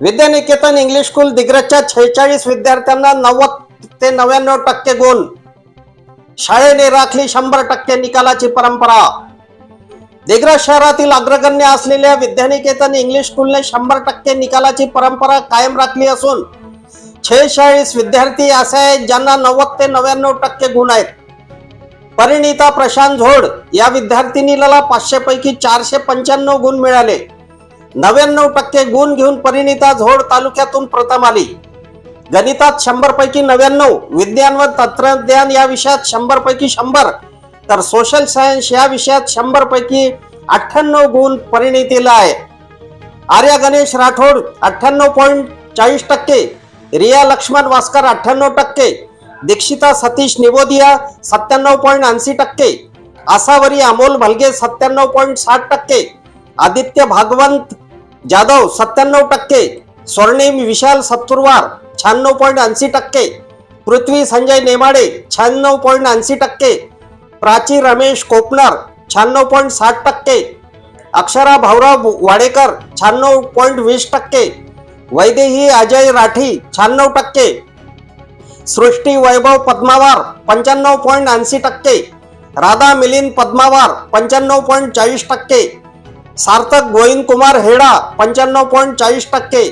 Vidyaniketan English school दिग्रजच्या छेचाळीस विद्यार्थ्यांना नव्वद ते नव्याण्णव टक्के गुण. शाळेने राखली शंभर टक्के निकालाची परंपरा. दिग्रज शहरातील अग्रगण्य असलेल्या विद्यानिकेतन इंग्लिश स्कूलने शंभर टक्के निकालाची परंपरा कायम राखली असून छेचाळीस विद्यार्थी असे आहेत ज्यांना नव्वद ते नव्याण्णव टक्के गुण आहेत. परिणिता प्रशांत झोड या विद्यार्थिनीला पाचशे पैकी चारशे पंच्याण्णव गुण मिळाले. नव्याण्णव टक्के गुण घेऊन परिणिता झोड तालुक्यातून प्रथम आली. गणितात शंभर पैकी नव्याण्णव विज्ञान व तंत्रज्ञान या विषयात शंभर पैकी शंभर तर सोशल सायन्स या विषयात शंभर पैकी अठ्ठ्याण्णव गुण परिणितीला आहे आर्या गणेश राठोड अठ्ठ्याण्णव पॉईंट चाळीस टक्के रिया लक्ष्मण वास्कर अठ्ठ्याण्णव टक्के दीक्षिता सतीश निबोदिया सत्त्याण्णव पॉईंट ऐंशी टक्के आसावरी अमोल भलगे सत्त्याण्णव पॉईंट साठ टक्के आदित्य भागवंत जाधव सत्त्याण्णव टक्के, स्वर्णिम विशाल सत्तुरवार शहाण्णव पॉईंट ऐंशी टक्के, पृथ्वी संजय नेमाडे शहाण्णव पॉईंट ऐंशी टक्के, प्राची रमेश कोपनर शहाण्णव पॉईंट साठ टक्के, अक्षरा भाऊराव वाडेकर शहाण्णव पॉईंट वीस टक्के, वैदेही अजय राठी शहाण्णव टक्के, सृष्टी वैभव पद्मावार पंच्याण्णव पॉईंट ऐंशी टक्के, राधा मिलिंद पद्मावार पंच्याण्णव पॉईंट चाळीस टक्के सार्थक गोविंद कुमार हेडा पंच्याण्णव पॉईंट चाळीस टक्के.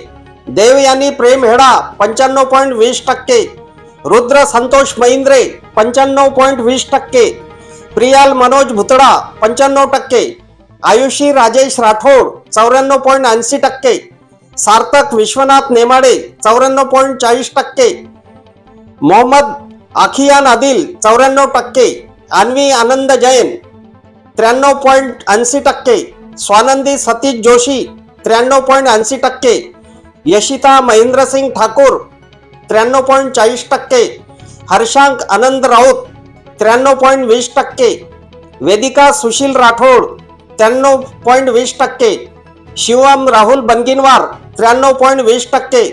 देव यांनी प्रेम हेडा पंच्याण्णव पॉईंट वीस टक्के. रुद्र संतोष महिंद्रे पंच्याण्णव पॉईंट वीस टक्के. प्रियाल मनोज भुतडा पंच्याण्णव टक्के. आयुषी राजेश राठोड चौऱ्याण्णव पॉईंट ऐंशी टक्के. सार्थक विश्वनाथ नेमाडे चौऱ्याण्णव पॉईंट चाळीस टक्के. मोहम्मद आखियान आदिल चौऱ्याण्णव टक्के. अन्वी आनंद जैन त्र्याण्णव पॉईंट ऐंशी टक्के. स्वानंदी सतीश जोशी त्र्याण्णव पॉईंट ऐंशी टक्के. यशिता महेंद्रसिंग ठाकूर त्र्याण्णव पॉईंट चाळीस टक्के. हर्षांक आनंद राऊत त्र्याण्णव पॉईंट वीस टक्के. वेदिका सुशील राठोड त्र्याण्णव पॉईंट वीस टक्के. शिवम राहुल बनगिनवार त्र्याण्णव पॉईंट वीस टक्के.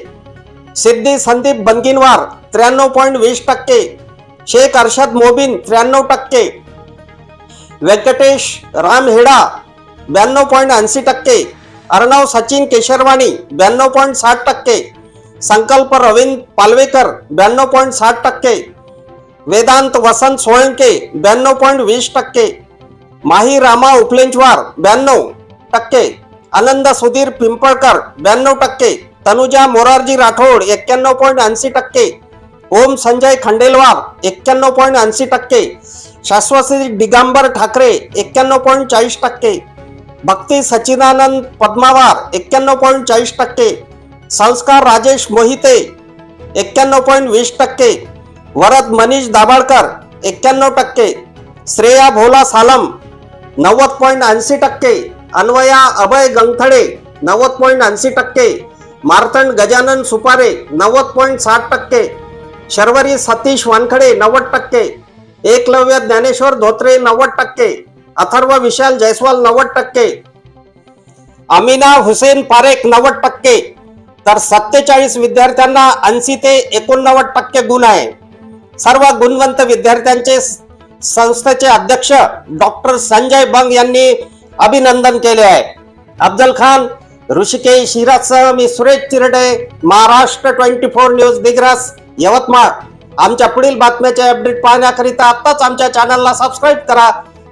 सिद्धी संदीप बनगिनवार त्र्याण्णव पॉईंट वीस टक्के. शेख अर्षद मोबिन त्र्याण्णव टक्के. व्यंकटेश राम हेडा ब्याण्णव पॉईंट ऐंशी टक्के. अर्णव सचिन केशरवाणी ब्याण्णव पॉईंट साठ टक्के. संकल्प रवींद्र पालवेकर ब्याण्णव पॉईंट साठ टक्के. वेदांत वसंत सोळंके ब्याण्णव पॉईंट वीस टक्के. माही रामा उपलेंचवार ब्याण्णव टक्के. आनंद सुधीर पिंपळकर ब्याण्णव टक्के. तनुजा मोरारजी राठोड एक्क्याण्णव पॉईंट ऐंशी टक्के. ओम संजय खंडेलवार एक्क्याण्णव पॉईंट ऐंशी टक्के. शाश्वती दिगंबर ठाकरे एक्क्याण्णव पॉईंट चाळीस टक्के. भक्ती सचिदानंद पद्मावार एक्क्याण्णव पॉईंट चाळीस टक्के. संस्कार राजेश मोहिते एक्क्याण्णव पॉईंट वीस टक्के. वरद मनीष दाभाडकर एक्क्याण्णव टक्के. श्रेया भोला सालम नव्वद पॉईंट ऐंशी टक्के. अन्वया अभय गंगथडे नव्वद पॉईंट ऐंशी टक्के. मार्तंड गजानन सुपारे नव्वद पॉईंट साठ टक्के. शर्वरी सतीश वानखडे नव्वद टक्के. एकलव्य ज्ञानेश्वर धोत्रे नव्वद टक्के. अथर्व विशाल जयस्वाल नव्वद टक्के. अमिना हुसेन पारेख नव्वद टक्के. तर सत्तेचाळीस विद्यार्थ्यांना ऐंशी ते एकोणनव्वद टक्के गुण आहे. सर्व गुणवंत विद्यार्थ्यांचे संस्थेचे अध्यक्ष डॉक्टर संजय बंग यांनी अभिनंदन केले आहे. अफजल खान ऋषिकेश हिराजसह मी Suresh Chirade Maharashtra twenty four news Digras Yavatmal. आमच्या पुढील बातम्याचे अपडेट पाहण्याकरिता आत्ताच आमच्या चॅनलला सबस्क्राईब करा.